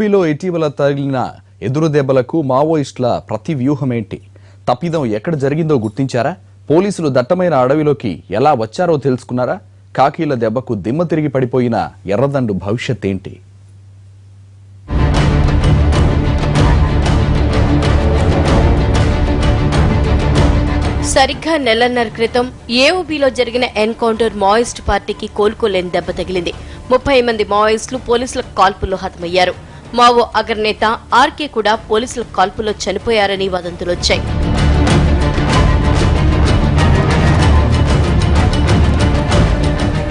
ఏఓబిలో ఇటీవల తగిలిన ఎదురు దెబ్బలకు మావోయిస్టుల ప్రతి వ్యూహం ఏంటి తప్పిదం ఎక్కడ జరిగిందో గుర్తించారా? పోలీసులు దట్టమైన అడవిలోకి ఎలా వచ్చారో తెలుసుకున్నారా? కాకీల దెబ్బకు దిమ్మ తిరిగి పడిపోయిన ఎర్రదండు భవిష్యత్ ఏంటి సరిగ్గా నెలన్నర క్రితం ఏఓబీలో జరిగిన ఎన్కౌంటర్ మావోయిస్ట్ పార్టీకి కోలుకోలేని దెబ్బ తగిలింది. ముప్పై మంది మావోయిస్టులు పోలీసుల కాల్పుల్లో హతమయ్యారు. మావో అగ్రనేత ఆర్కే కూడా పోలీసుల కాల్పుల్లో చనిపోయారని వదంతులొచ్చాయి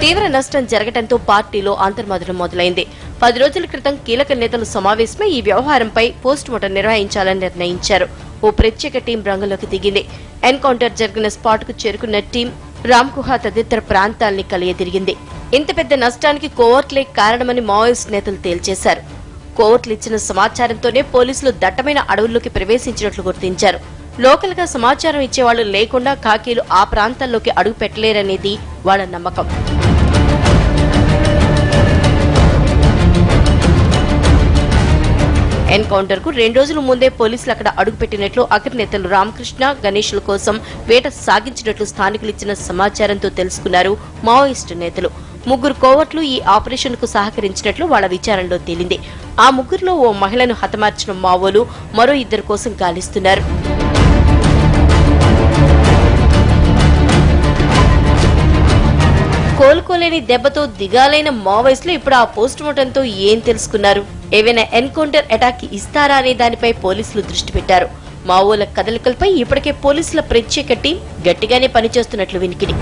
తీవ్ర నష్టం జరగడంతో పార్టీలో అంతర్మదనం మొదలైంది. పది రోజుల క్రితం కీలక నేతలు సమావేశమై ఈ వ్యవహారంపై పోస్టుమార్టం నిర్వహించాలని నిర్ణయించారు. ఓ ప్రత్యేక టీం రంగంలోకి దిగింది. ఎన్కౌంటర్ జరిగిన స్పాట్కు చేరుకున్న టీం రామ్కుహ తదితర ప్రాంతాల్ని కలియతిరిగింది ఇంత పెద్ద నష్టానికి కోవర్ట్లే కారణమని మావోయిస్ట్ నేతలు తేల్చేశారు. కోవర్ట్లు ఇచ్చిన సమాచారంతోనే పోలీసులు దట్టమైన అడవుల్లోకి ప్రవేశించినట్లు గుర్తించారు. లోకల్గా సమాచారం ఇచ్చేవాళ్ళు లేకుండా కాకీలు ఆ ప్రాంతాల్లోకి అడుగు పెట్టలేరనేది వాళ్ళ నమ్మకం. ఎన్కౌంటర్కు రెండు రోజుల ముందే పోలీసులు అక్కడ అడుగుపెట్టినట్లు అగ్రనేతలు రామకృష్ణ గణేష్ల కోసం వేట సాగించినట్లు స్థానికులు ఇచ్చిన సమాచారంతో తెలుసుకున్నారు మావోయిస్టు నేతలు. ముగ్గురు కోవట్లు ఈ ఆపరేషన్కు సహకరించినట్లు వాళ్ళ విచారణలో తేలింది. ఆ ముగ్గురులో ఓ మహిళను హతమార్చిన మావోలు మరో ఇద్దరు కోసం గాలిస్తున్నారు. కోలుకోలేని దెబ్బతో దిగాలైన మావోయిస్టులు ఇప్పుడు ఆ పోస్ట్ మార్టంతో ఏం తెలుసుకున్నారు? ఏవైనా ఎన్కౌంటర్ అటాక్ ఇస్తారా అనే దానిపై పోలీసులు దృష్టి పెట్టారు. మావోల కదలికలపై ఇప్పటికే పోలీసుల ప్రత్యేక టీం గట్టిగానే పనిచేస్తున్నట్లు వినికిడి.